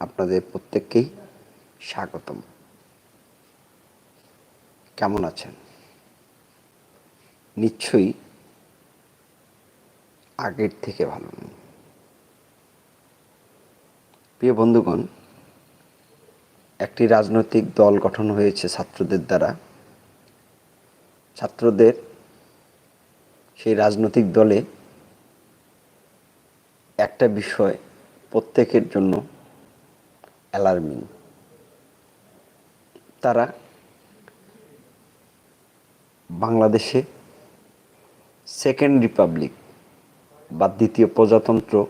আপনাদের প্রত্যেককেই স্বাগতম। কেমন আছেন? নিশ্চয়ই আগের থেকে ভালো। প্রিয় বন্ধুগণ, একটি রাজনৈতিক দল গঠন হয়েছে ছাত্রদের দ্বারা। ছাত্রদের সেই রাজনৈতিক দলে একটা বিষয় প্রত্যেকের জন্য অ্যালার্মিং তারা বাংলাদেশে সেকেন্ড রিপাবলিক বা দ্বিতীয় প্রজাতন্ত্র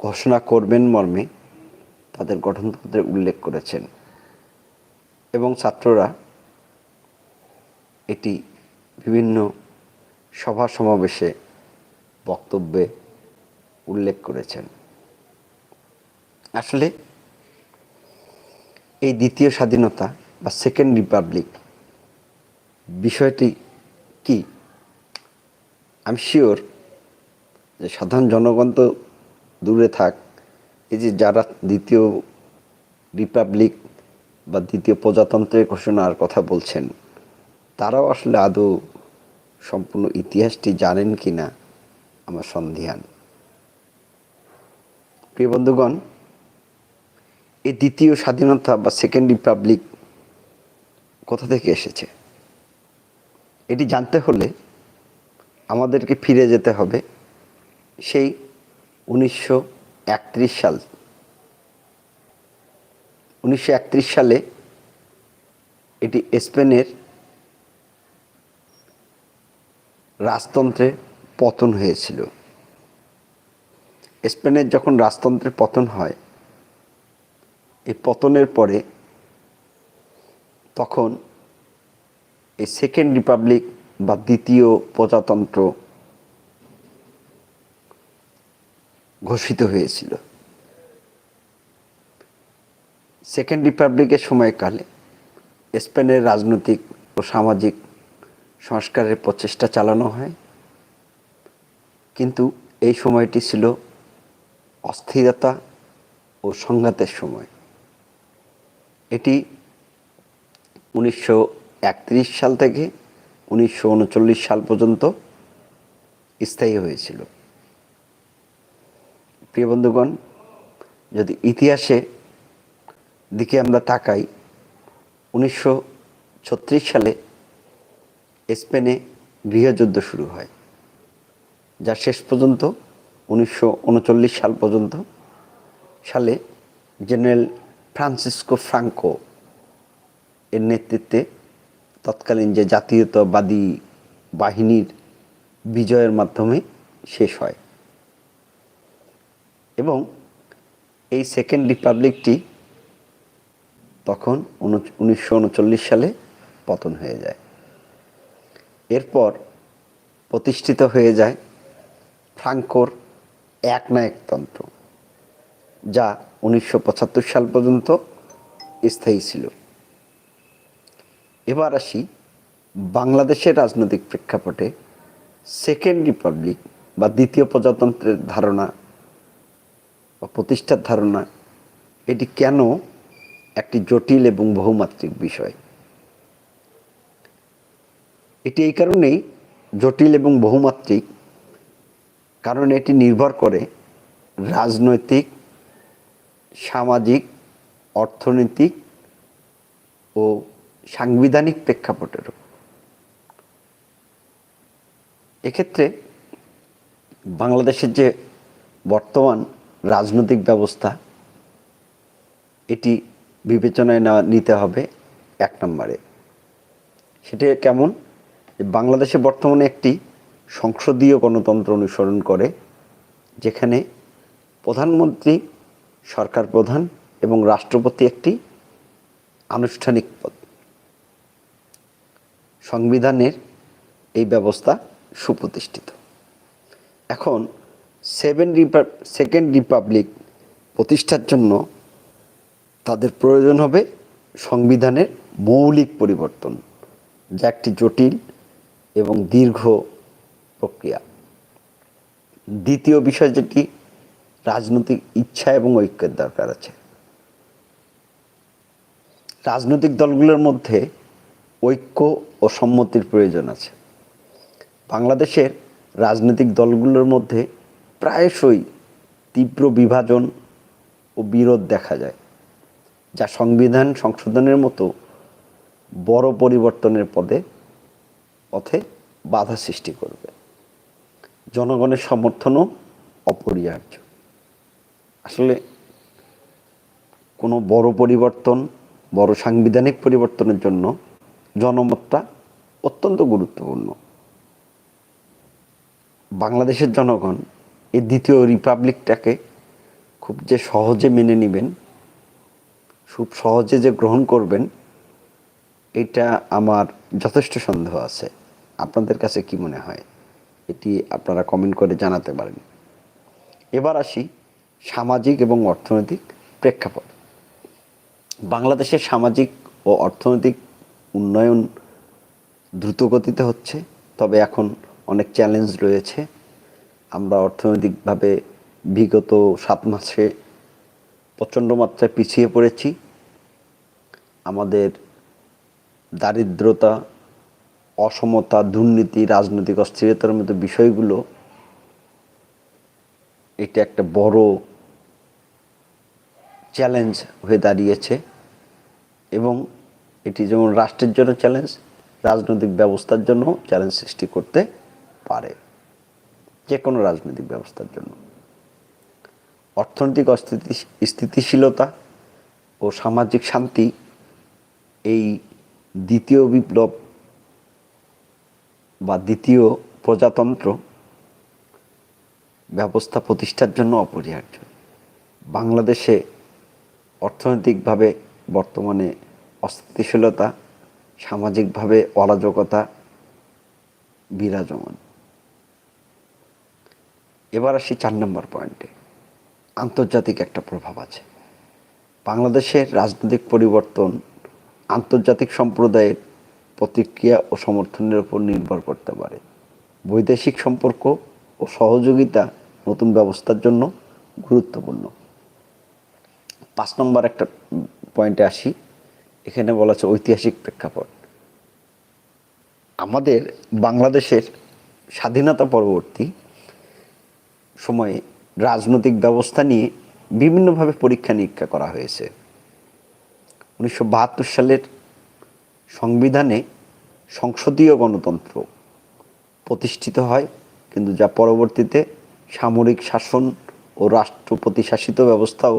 ঘোষণা করবেন মর্মে তাদের গঠনতন্ত্রে উল্লেখ করেছেন। এবং ছাত্ররা এটি বিভিন্ন সভা সমাবেশে বক্তব্যে উল্লেখ করেছেন। আসলে এই দ্বিতীয় স্বাধীনতা বা সেকেন্ড রিপাবলিক বিষয়টি কি? আমি শিওর যে সাধারণ জনগণ তো দূরে থাক, এই যে যারা দ্বিতীয় রিপাবলিক বা দ্বিতীয় প্রজাতন্ত্রের ঘোষণার কথা বলছেন, তারাও আসলে আদৌ সম্পূর্ণ ইতিহাসটি জানেন কি না আমার সন্দেহান প্রিয় বন্ধুগণ এই দ্বিতীয় স্বাধীনতা বা সেকেন্ড রিপাবলিক কোথা থেকে এসেছে? এটি জানতে হলে আমাদেরকে ফিরে যেতে হবে সেই উনিশশো একত্রিশ সাল। উনিশশো একত্রিশ সালে এটি স্পেনের রাজতন্ত্রে পতন হয়েছিল। স্পেনের যখন রাজতন্ত্রের পতন হয় এই পতনের পরে তখন এই সেকেন্ড রিপাবলিক বা দ্বিতীয় প্রজাতন্ত্র ঘোষিত হয়েছিল। সেকেন্ড রিপাবলিকের সময়কালে স্পেনের রাজনৈতিক ও সামাজিক সংস্কারের প্রচেষ্টা চালানো হয়। কিন্তু এই সময়টি ছিল অস্থিরতা ও সংঘাতের সময়। এটি উনিশশো একত্রিশ সাল থেকে উনিশশো উনচল্লিশ সাল পর্যন্ত স্থায়ী হয়েছিল। প্রিয় বন্ধুগণ, যদি ইতিহাসে দিকে আমরা তাকাই, উনিশশো ছত্রিশ সালে স্পেনে গৃহযুদ্ধ শুরু হয়, যা শেষ পর্যন্ত, উনিশশো উনচল্লিশ সাল পর্যন্ত সালে জেনারেল ফ্রান্সিসকো ফ্রাঙ্কো এর নেতৃত্বে তৎকালীন যে জাতীয়তাবাদী বাহিনীর বিজয়ের মাধ্যমে শেষ হয়। এবং এই সেকেন্ড রিপাবলিকটি তখন উনিশশো উনচল্লিশ সালে পতন হয়ে যায়। এরপর প্রতিষ্ঠিত হয়ে যায় ফ্রাঙ্কোর একনায়কতন্ত্র যা উনিশশো পঁচাত্তর সাল পর্যন্ত স্থায়ী ছিল। এবার আসি বাংলাদেশের রাজনৈতিক প্রেক্ষাপটে সেকেন্ড রিপাবলিক বা দ্বিতীয় প্রজাতন্ত্রের ধারণা বা প্রতিষ্ঠার ধারণা এটি কেন একটি জটিল এবং বহুমাত্রিক বিষয়? এটি এই কারণেই জটিল এবং বহুমাত্রিক, কারণ এটি নির্ভর করে রাজনৈতিক সামাজিক, অর্থনৈতিক ও সাংবিধানিক প্রেক্ষাপটের এক্ষেত্রে বাংলাদেশের যে বর্তমান রাজনৈতিক ব্যবস্থা, এটি বিবেচনায় নেওয়া, নিতে হবে এক নম্বরে। সেটি কেমন? বাংলাদেশে বর্তমানে একটি সংসদীয় গণতন্ত্র অনুসরণ করে, যেখানে প্রধানমন্ত্রী সরকার প্রধান এবং রাষ্ট্রপতি একটি আনুষ্ঠানিক পদ। সংবিধানের এই ব্যবস্থা সুপ্রতিষ্ঠিত। এখন সেভেন রিপা সেকেন্ড রিপাবলিক প্রতিষ্ঠার জন্য তাদের প্রয়োজন হবে সংবিধানের মৌলিক পরিবর্তন, যা একটি জটিল এবং দীর্ঘ প্রক্রিয়া। দ্বিতীয় বিষয় যেটি রাজনৈতিক ইচ্ছা এবং ঐক্যের দরকার আছে। রাজনৈতিক দলগুলোর মধ্যে ঐক্য ও সম্মতির প্রয়োজন আছে। বাংলাদেশের রাজনৈতিক দলগুলোর মধ্যে প্রায়শই তীব্র বিভাজন ও বিরোধ দেখা যায়, যা সংবিধান সংশোধনের মতো বড় পরিবর্তনের পদে পথে বাধা সৃষ্টি করবে। জনগণের সমর্থনও অপরিহার্য। আসলে কোনো বড় পরিবর্তন, বড় সাংবিধানিক পরিবর্তনের জন্য জনমতটা অত্যন্ত গুরুত্বপূর্ণ। বাংলাদেশের জনগণ এই দ্বিতীয় রিপাবলিকটাকে খুব যে সহজে মেনে নেবেন, খুব সহজে যে গ্রহণ করবেন, এটা আমার যথেষ্ট সন্দেহ আছে। আপনাদের কাছে কি মনে হয়? এটি আপনারা কমেন্ট করে জানাতে পারেন। এবার আসি সামাজিক এবং অর্থনৈতিক প্রেক্ষাপট। বাংলাদেশের সামাজিক ও অর্থনৈতিক উন্নয়ন দ্রুতগতিতে হচ্ছে, তবে এখন অনেক চ্যালেঞ্জ রয়েছে। আমরা অর্থনৈতিকভাবে বিগত সাত মাসে প্রচণ্ড মাত্রায় পিছিয়ে পড়েছি। আমাদের দারিদ্রতা, অসমতা, দুর্নীতি, রাজনৈতিক অস্থিরতার মতো বিষয়গুলো, এটা একটা বড় চ্যালেঞ্জ হয়ে দাঁড়িয়েছে এবং এটি যেমন রাষ্ট্রের জন্য চ্যালেঞ্জ রাজনৈতিক ব্যবস্থার জন্য চ্যালেঞ্জ সৃষ্টি করতে পারে। যে কোনো রাজনৈতিক ব্যবস্থার জন্য। অর্থনৈতিক অস্থিতি, স্থিতিশীলতা ও সামাজিক শান্তি এই দ্বিতীয় বিপ্লব বা দ্বিতীয় প্রজাতন্ত্র ব্যবস্থা প্রতিষ্ঠার জন্য অপরিহার্য। বাংলাদেশে অর্থনৈতিকভাবে বর্তমানে অস্থিতিশীলতা, সামাজিকভাবে অরাজকতা বিরাজমান। এবার আসি চার নম্বর পয়েন্টে। আন্তর্জাতিক একটা প্রভাব আছে। বাংলাদেশের রাজনৈতিক পরিবর্তন আন্তর্জাতিক সম্প্রদায়ের প্রতিক্রিয়া ও সমর্থনের উপর নির্ভর করতে পারে। বৈদেশিক সম্পর্ক ও সহযোগিতা নতুন ব্যবস্থার জন্য গুরুত্বপূর্ণ। পাঁচ নম্বর একটা পয়েন্টে আসি। এখানে বলা আছে ঐতিহাসিক প্রেক্ষাপট। আমাদের বাংলাদেশের স্বাধীনতা পরবর্তী সময়ে রাজনৈতিক ব্যবস্থা নিয়ে বিভিন্নভাবে পরীক্ষা নিরীক্ষা করা হয়েছে। উনিশশো বাহাত্তর সালের সংবিধানে সংসদীয় গণতন্ত্র প্রতিষ্ঠিত হয়, কিন্তু যা পরবর্তীতে সামরিক শাসন ও রাষ্ট্রপতি শাসিত ব্যবস্থাও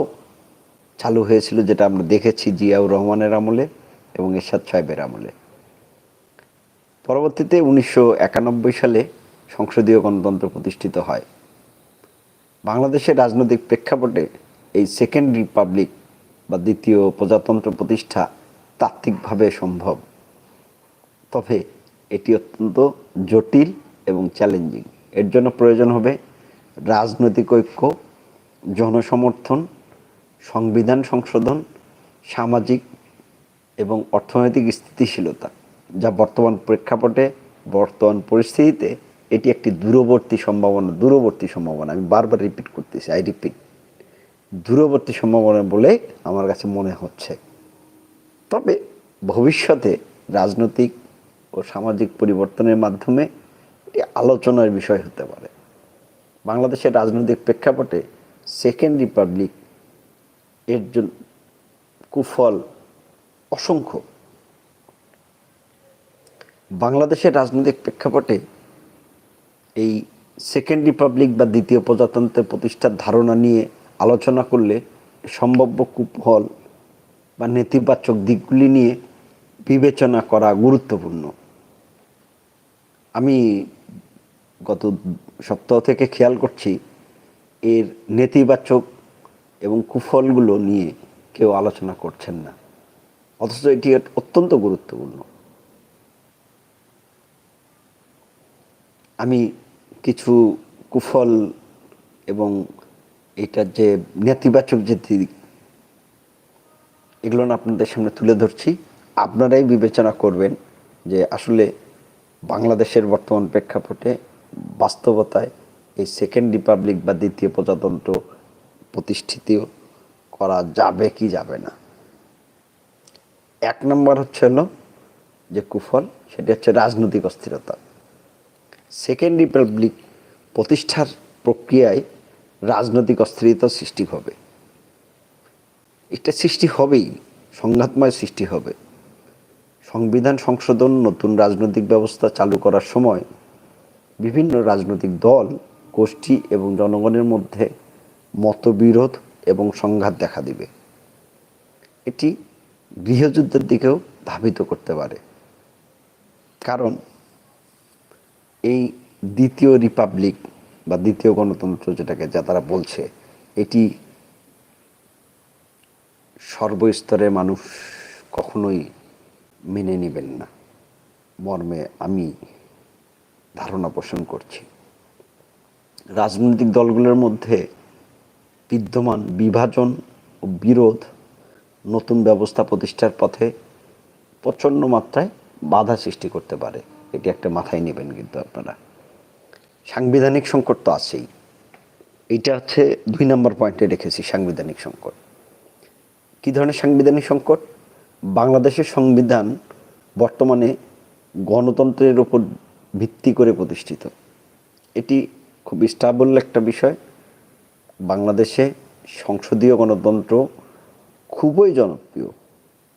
চালু হয়েছিল, যেটা আমরা দেখেছি জিয়াউর রহমানের আমলে এবং এরশাদ সাহেবের আমলে। পরবর্তীতে উনিশশো একানব্বই সালে সংসদীয় গণতন্ত্র প্রতিষ্ঠিত হয়। বাংলাদেশের রাজনৈতিক প্রেক্ষাপটে এই সেকেন্ড রিপাবলিক বা দ্বিতীয় প্রজাতন্ত্র প্রতিষ্ঠা তাত্ত্বিকভাবে সম্ভব। তবে এটি অত্যন্ত জটিল এবং চ্যালেঞ্জিং। এর জন্য প্রয়োজন হবে রাজনৈতিক ঐক্য, জনসমর্থন সংবিধান সংশোধন, সামাজিক এবং অর্থনৈতিক স্থিতিশীলতা, যা বর্তমান প্রেক্ষাপটে বর্তমান পরিস্থিতিতে এটি একটি দূরবর্তী সম্ভাবনা দূরবর্তী সম্ভাবনা। আমি বারবার রিপিট করতেছি আই রিপিট দূরবর্তী সম্ভাবনা বলে আমার কাছে মনে হচ্ছে। তবে ভবিষ্যতে রাজনৈতিক ও সামাজিক পরিবর্তনের মাধ্যমে এটি আলোচনার বিষয় হতে পারে। বাংলাদেশের রাজনৈতিক প্রেক্ষাপটে সেকেন্ড রিপাবলিক এর জন্য কুফল অসংখ্য। বাংলাদেশের রাজনৈতিক প্রেক্ষাপটে এই সেকেন্ড রিপাবলিক বা দ্বিতীয় প্রজাতন্ত্রের প্রতিষ্ঠার ধারণা নিয়ে আলোচনা করলে সম্ভাব্য কুফল বা নেতিবাচক দিকগুলি নিয়ে বিবেচনা করা গুরুত্বপূর্ণ। আমি গত সপ্তাহ থেকে খেয়াল করছি, এর নেতিবাচক এবং কুফলগুলো নিয়ে কেউ আলোচনা করছেন না। অথচ এটি অত্যন্ত গুরুত্বপূর্ণ। আমি কিছু কুফল এবং এটার যে নেতিবাচক যে দিক, এগুলো আপনাদের সামনে তুলে ধরছি। আপনারাই বিবেচনা করবেন যে আসলে বাংলাদেশের বর্তমান প্রেক্ষাপটে বাস্তবতায় এই সেকেন্ড রিপাবলিক বা দ্বিতীয় প্রজাতন্ত্র প্রতিষ্ঠিত করা যাবে কি যাবে না। এক নম্বর হচ্ছে হলো যে কুফল, সেটি হচ্ছে রাজনৈতিক অস্থিরতা। সেকেন্ড রিপাবলিক প্রতিষ্ঠার প্রক্রিয়ায় রাজনৈতিক অস্থিরতা সৃষ্টি হবে। এটা সৃষ্টি হবেই, সংঘাতময় সৃষ্টি হবে। সংবিধান সংশোধন, নতুন রাজনৈতিক ব্যবস্থা চালু করার সময় বিভিন্ন রাজনৈতিক দল, গোষ্ঠী এবং জনগণের মধ্যে মতবিরোধ এবং সংঘাত দেখা দিবে। এটি গৃহযুদ্ধের দিকেও ধাবিত করতে পারে। কারণ এই দ্বিতীয় রিপাবলিক বা দ্বিতীয় গণতন্ত্র যেটাকে যা তারা বলছে, এটি সর্বস্তরের মানুষ কখনোই মেনে নেবেন না। মর্মে আমি ধারণা পোষণ করছি। রাজনৈতিক দলগুলোর মধ্যে বিদ্যমান বিভাজন ও বিরোধ নতুন ব্যবস্থা প্রতিষ্ঠার পথে প্রচণ্ড মাত্রায় বাধা সৃষ্টি করতে পারে। এটি একটা মাথায় নেবেন কিন্তু আপনারা। সাংবিধানিক সংকট তো আছেই। এটা হচ্ছে দুই নম্বর পয়েন্টে রেখেছি সাংবিধানিক সংকট। কি ধরনের সাংবিধানিক সংকট? বাংলাদেশের সংবিধান বর্তমানে গণতন্ত্রের উপর ভিত্তি করে প্রতিষ্ঠিত। এটি খুব স্টাবল একটা বিষয়। বাংলাদেশে সংসদীয় গণতন্ত্র খুবই জনপ্রিয়।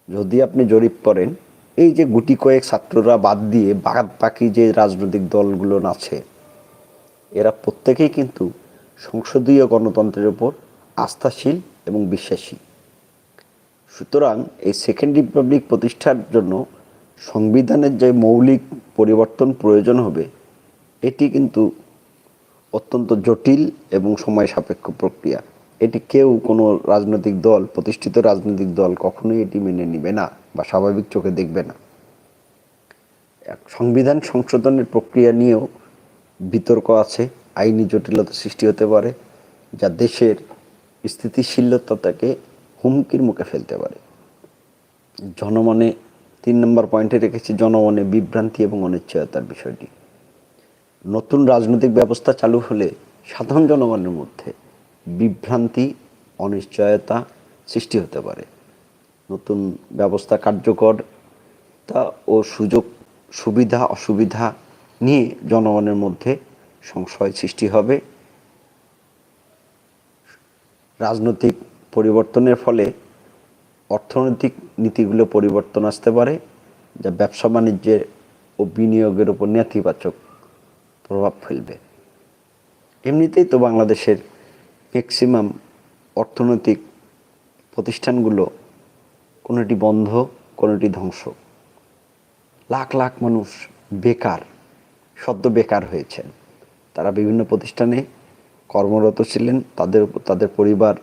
যদি আপনি জরিপ করেন, এই যে গুটি কয়েক ছাত্ররা বাদ দিয়ে বাদ বাকি যে রাজনৈতিক দলগুলো আছে, এরা প্রত্যেকেই কিন্তু সংসদীয় গণতন্ত্রের ওপর আস্থাশীল এবং বিশ্বাসী। সুতরাং এই সেকেন্ড রিপাবলিক প্রতিষ্ঠার জন্য সংবিধানের যে মৌলিক পরিবর্তন প্রয়োজন হবে, এটি কিন্তু অত্যন্ত জটিল এবং সময় সাপেক্ষ প্রক্রিয়া। এটি কেউ কোনো রাজনৈতিক দল, প্রতিষ্ঠিত রাজনৈতিক দল কখনোই এটি মেনে নেবে না বা স্বাভাবিক চোখে দেখবে না। সংবিধান সংশোধনের প্রক্রিয়া নিয়েও বিতর্ক আছে, আইনি জটিলতা সৃষ্টি হতে পারে, যা দেশের স্থিতিশীলতাকে হুমকির মুখে ফেলতে পারে। জনমনে তিন নম্বর পয়েন্টে রেখেছি জনমনে বিভ্রান্তি এবং অনিশ্চয়তার বিষয়টি। নতুন রাজনৈতিক ব্যবস্থা চালু হলে সাধারণ জনগণের মধ্যে বিভ্রান্তি, অনিশ্চয়তা সৃষ্টি হতে পারে। নতুন ব্যবস্থা কার্যকর তা ও সুযোগ, সুবিধা, অসুবিধা নিয়ে জনগণের মধ্যে সংশয় সৃষ্টি হবে। রাজনৈতিক পরিবর্তনের ফলে অর্থনৈতিক নীতিগুলো পরিবর্তন আসতে পারে, যা ব্যবসা বাণিজ্যের ও বিনিয়োগের উপর নেতিবাচক প্রভাব ফেলবে। এমনিতেই তো বাংলাদেশের ম্যাক্সিমাম অর্থনৈতিক প্রতিষ্ঠানগুলো কোনোটি বন্ধ, কোনোটি ধ্বংস। লাখ লাখ মানুষ বেকার, সদ্য বেকার হয়েছেন। তারা বিভিন্ন প্রতিষ্ঠানে কর্মরত ছিলেন, তাদের তাদের পরিবার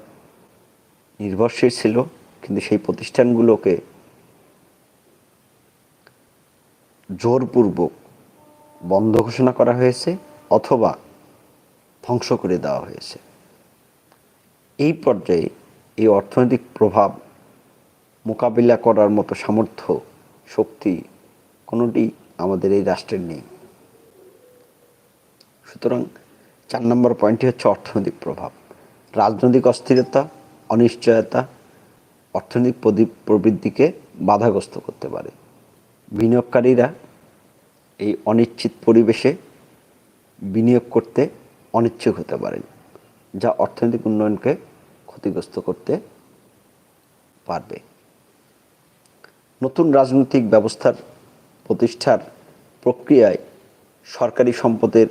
নির্ভরশীল ছিল, কিন্তু সেই প্রতিষ্ঠানগুলোকে জোরপূর্বক বন্ধ ঘোষণা করা হয়েছে অথবা ধ্বংস করে দেওয়া হয়েছে। এই পর্যায়ে এই অর্থনৈতিক প্রভাব মোকাবিলা করার মতো সামর্থ্য, শক্তি কোনোটি আমাদের এই রাষ্ট্রের নেই। সুতরাং চার নম্বর পয়েন্টটি হচ্ছে অর্থনৈতিক প্রভাব। রাজনৈতিক অস্থিরতা, অনিশ্চয়তা অর্থনৈতিক প্রবৃদ্ধিকে বাধাগ্রস্ত করতে পারে। বিনিয়োগকারীরা এই অনিশ্চিত পরিবেশে বিনিয়োগ করতে অনিচ্ছুক হতে পারেন যা অর্থনৈতিক উন্নয়নকে ক্ষতিগ্রস্ত করতে পারবে। নতুন রাজনৈতিক ব্যবস্থার প্রতিষ্ঠার প্রক্রিয়ায় সরকারি সম্পদের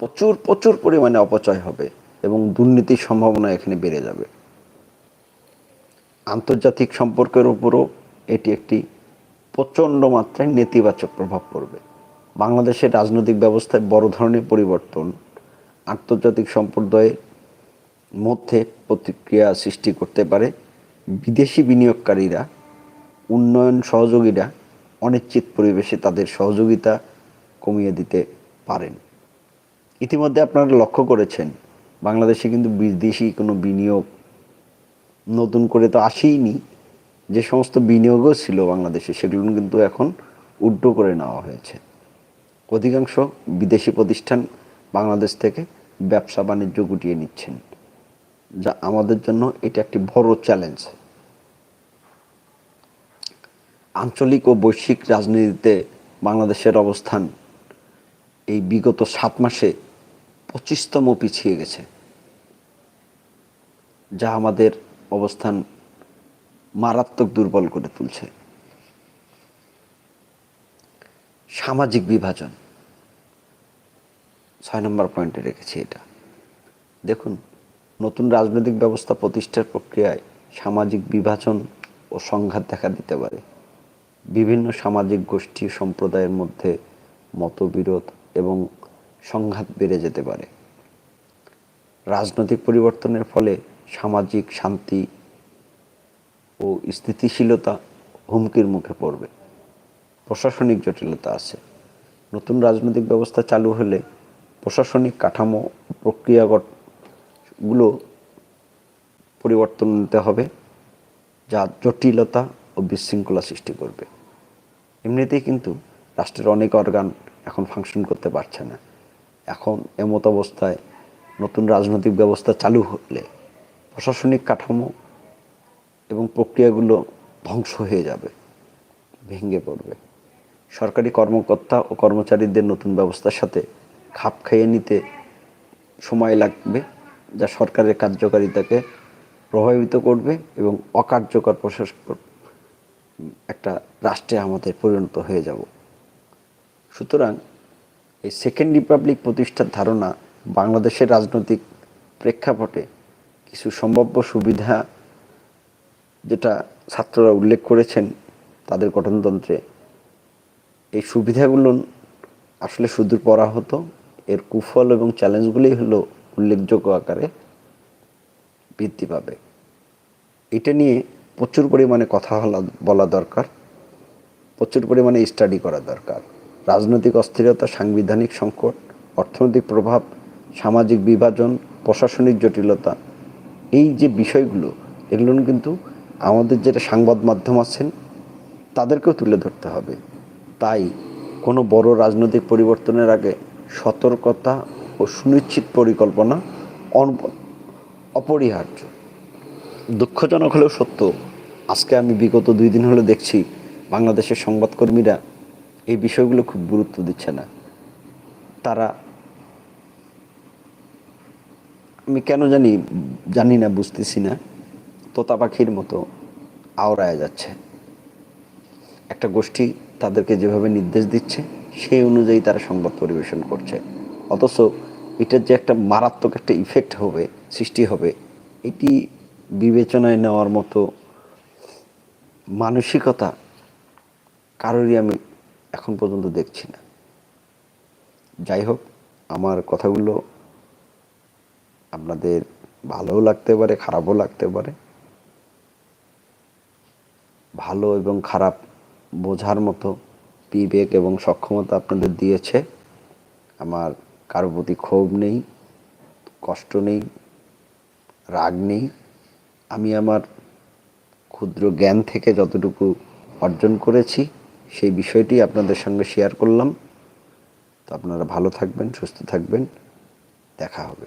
প্রচুর প্রচুর পরিমাণে অপচয় হবে এবং দুর্নীতির সম্ভাবনা এখানে বেড়ে যাবে। আন্তর্জাতিক সম্পর্কের উপরও এটি একটি প্রচণ্ড মাত্রায় নেতিবাচক প্রভাব পড়বে। বাংলাদেশের রাজনৈতিক ব্যবস্থায় বড় ধরনের পরিবর্তন, আন্তর্জাতিক সম্প্রদায়ের মধ্যে প্রতিক্রিয়া সৃষ্টি করতে পারে, বিদেশি বিনিয়োগকারীরা, উন্নয়ন সহযোগীরা অনিশ্চিত পরিবেশে তাদের সহযোগিতা কমিয়ে দিতে পারেন। ইতিমধ্যে আপনারা লক্ষ্য করেছেন, বাংলাদেশে কিন্তু বিদেশি কোনো বিনিয়োগ নতুন করে তো আসেইনি। যে সমস্ত বিনিয়োগও ছিল বাংলাদেশে, সেগুলো কিন্তু এখন উড্ড করে নেওয়া হয়েছে। অধিকাংশ বিদেশি প্রতিষ্ঠান বাংলাদেশ থেকে ব্যবসা বাণিজ্য গুটিয়ে নিচ্ছেন, যা আমাদের জন্য এটা একটি বড় চ্যালেঞ্জ আঞ্চলিক ও বৈশ্বিক রাজনীতিতে বাংলাদেশের অবস্থান এই বিগত সাত মাসে পঁচিশতম পিছিয়ে গেছে, যা আমাদের অবস্থান মারাত্মক দুর্বল করে তুলছে। সামাজিক বিভাজন ছয় নম্বর পয়েন্টে রেখেছি এটা। দেখুন, নতুন রাজনৈতিক ব্যবস্থা প্রতিষ্ঠার প্রক্রিয়ায় সামাজিক বিভাজন ও সংঘাত দেখা দিতে পারে। বিভিন্ন সামাজিক গোষ্ঠী সম্প্রদায়ের মধ্যে মতবিরোধ এবং সংঘাত বেড়ে যেতে পারে। রাজনৈতিক পরিবর্তনের ফলে সামাজিক শান্তি ও স্থিতিশীলতা হুমকির মুখে পড়বে। প্রশাসনিক জটিলতা আছে। নতুন রাজনৈতিক ব্যবস্থা চালু হলে প্রশাসনিক কাঠামো, প্রক্রিয়াগতগুলো পরিবর্তন নিতে হবে যা জটিলতা ও বিশৃঙ্খলা সৃষ্টি করবে। এমনিতেই কিন্তু রাষ্ট্রের অনেক অর্গান এখন ফাংশন করতে পারছে না। এখন এমত অবস্থায় নতুন রাজনৈতিক ব্যবস্থা চালু হলে প্রশাসনিক কাঠামো এবং প্রক্রিয়াগুলো ধ্বংস হয়ে যাবে, ভেঙে পড়বে। সরকারি কর্মকর্তা ও কর্মচারীদের নতুন ব্যবস্থার সাথে খাপ খাইয়ে নিতে সময় লাগবে, যা সরকারের কার্যকারিতাকে প্রভাবিত করবে এবং অকার্যকর প্রশাসক একটা রাষ্ট্রে আমাদের পরিণত হয়ে যাব। সুতরাং এই সেকেন্ড রিপাবলিক প্রতিষ্ঠার ধারণা বাংলাদেশের রাজনৈতিক প্রেক্ষাপটে কিছু সম্ভাব্য সুবিধা যেটা ছাত্ররা উল্লেখ করেছেন তাদের গঠনতন্ত্রে, এই সুবিধাগুলো আসলে সুদূর পড়া হতো এর কুফল এবং চ্যালেঞ্জগুলোই হলো উল্লেখযোগ্য আকারে বৃদ্ধি পাবে। এটা নিয়ে প্রচুর পরিমাণে কথা বলা দরকার। প্রচুর পরিমাণে স্টাডি করা দরকার। রাজনৈতিক অস্থিরতা, সাংবিধানিক সংকট, অর্থনৈতিক প্রভাব, সামাজিক বিভাজন, প্রশাসনিক জটিলতা, এই যে বিষয়গুলো, এগুলো কিন্তু আমাদের যেটা সংবাদ মাধ্যম আছেন তাদেরকেও তুলে ধরতে হবে। তাই কোনো বড় রাজনৈতিক পরিবর্তনের আগে সতর্কতা ও সুনিশ্চিত পরিকল্পনা অপরিহার্য। দুঃখজনক হলেও সত্য, আজকে আমি বিগত দুই দিন হলো দেখছি বাংলাদেশের সংবাদকর্মীরা এই বিষয়গুলো খুব গুরুত্ব দিচ্ছে না। তারা আমি কেন জানি জানি না, বুঝতেছি না। তোতা পাখির মতো আওড়ায় যাচ্ছে। একটা গোষ্ঠী তাদেরকে যেভাবে নির্দেশ দিচ্ছে সেই অনুযায়ী তারা সংবাদ পরিবেশন করছে। অথচ এটার যে একটা মারাত্মক একটা ইফেক্ট হবে, সৃষ্টি হবে, এটি বিবেচনায় নেওয়ার মতো মানসিকতা কারোরই আমি এখন পর্যন্ত দেখছি না। যাই হোক, আমার কথাগুলো আপনাদের ভালোও লাগতে পারে, খারাপও লাগতে পারে। ভালো এবং খারাপ বোঝার মতো বিবেক এবং সক্ষমতা আপনাদের দিয়েছে। আমার কারও প্রতি ক্ষোভ নেই, কষ্ট নেই, রাগ নেই। আমি আমার ক্ষুদ্র জ্ঞান থেকে যতটুকু অর্জন করেছি, সেই বিষয়টি আপনাদের সঙ্গে শেয়ার করলাম। তো আপনারা ভালো থাকবেন, সুস্থ থাকবেন। দেখা হবে।